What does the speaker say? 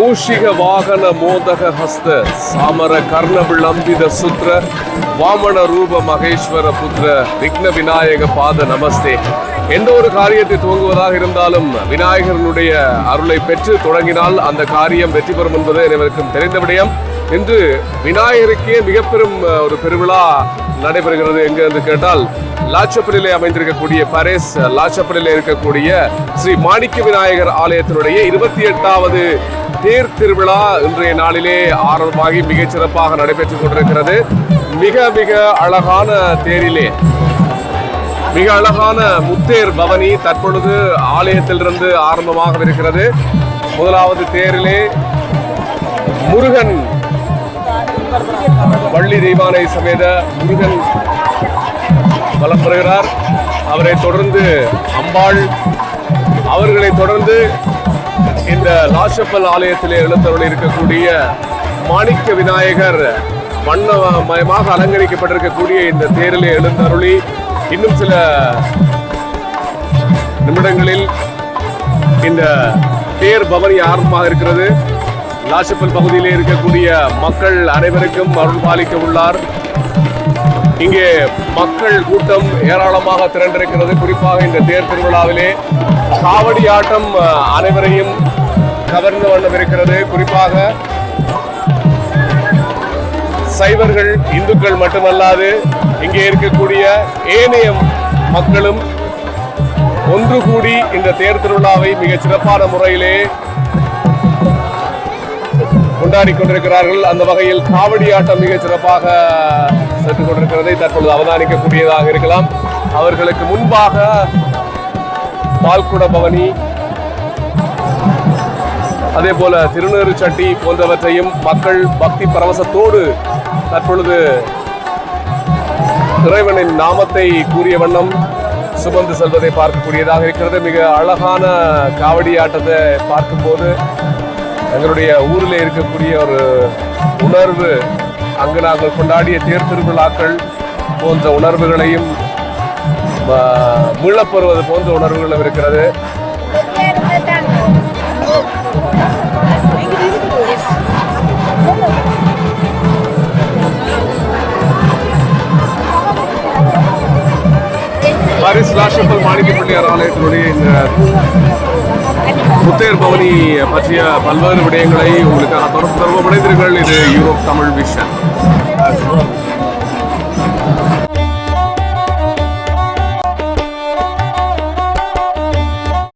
மூஷிக வாகன மோதக ஹஸ்த சாமர கர்ணவிளம்பித சுத்ர வாமன ரூப மகேஸ்வர புத்திர விக்ன விநாயக பாத நமஸ்தே எந்த ஒரு காரியத்தை துவங்குவதாக இருந்தாலும் விநாயகரனுடைய அருளை பெற்று தொடங்கினால் அந்த காரியம் வெற்றி பெறும் என்பது அனைவருக்கும் தெரிந்த விடயம் இன்று விநாயகருக்கே மிக பெரும் ஒரு பெருவிழா நடைபெறுகிறது எங்கு என்று கேட்டால் லாச்சப்படியிலே அமைந்திருக்கக்கூடிய பரேஸ் லாச்சப்படியிலே இருக்கக்கூடிய ஸ்ரீ மாணிக்க விநாயகர் ஆலயத்தினுடைய இருபத்தி எட்டாவது தேர் திருவிழா இன்றைய நாளிலே ஆரம்பமாகி மிகச் சிறப்பாக நடைபெற்றுக் கொண்டிருக்கிறது. மிக மிக அழகான தேரிலே மிக அழகான முத்தேர் பவனி தற்பொழுது ஆலயத்திலிருந்து ஆரம்பமாக இருக்கிறது முதலாவது தேரிலே முருகன் வள்ளி தெய்வானை சமேத முருகன் வலம் பெறுகிறார் அவரை தொடர்ந்து அம்பாள் அவர்களை தொடர்ந்து இந்த லாஷப்பல் ஆலயத்திலே எழுந்தருளி இருக்கக்கூடிய மாணிக்க விநாயகர் வண்ணமயமாக அலங்கரிக்கப்பட்டிருக்கக்கூடிய இந்த தேரிலே எழுந்தருளி இன்னும் சில நிமிடங்களில் இந்த தேர் பவனி ஆரம்பமாக இருக்கிறது. லாஷப்பல் பகுதியிலே இருக்கக்கூடிய மக்கள் அனைவருக்கும் அருள் பாலிக்க உள்ளார். இங்கே மக்கள் கூட்டம் ஏராளமாக திரண்டிருக்கிறது. குறிப்பாக இந்த தேர் திருவிழாவிலே காவடி ஆட்டம் அனைவரையும் கவர்ந்து வண்ணம் இருக்கிறது குறிப்பாக சைவர்கள் இந்துக்கள் மட்டுமல்லாது இங்கே இருக்கக்கூடிய ஏனைய மக்களும் ஒன்று கூடி இந்த தேர் திருவிழாவை மிக சிறப்பான முறையிலே கொண்டாடி கொண்டிருக்கிறார்கள் அந்த வகையில் காவடி ஆட்டம் மிக சிறப்பாக சென்று கொண்டிருக்கிறதை தற்பொழுது அவதானிக்கக்கூடியதாக இருக்கலாம். அவர்களுக்கு முன்பாக பால்குட பவனி அதே போல திருநீறு சட்டி போன்றவற்றையும் மக்கள் பக்தி பரவசத்தோடு தற்பொழுது இறைவனின் நாமத்தை கூறிய வண்ணம் சுமந்து செல்வதை பார்க்கக்கூடியதாக இருக்கிறது. மிக அழகான காவடி ஆட்டத்தை பார்க்கும்போது எங்களுடைய ஊரில் இருக்கக்கூடிய ஒரு உணர்வு அங்கு நாங்கள் கொண்டாடிய தேர் திருவிழாக்கள் போன்ற உணர்வுகளையும் மீளப்பெறுவது போன்ற உணர்வுகளும் இருக்கிறது. பாரிஸ் லாஷப்பல் மாணிக்கப்பள்ளியார் ஆலயத்தினுடைய இந்த புத்தேர் பவனி பற்றிய பல்வேறு விடயங்களை உங்களுக்காக தொடர்பு தருவோம் இணைந்தீர்கள் இது யூரோப் தமிழ் விஷன்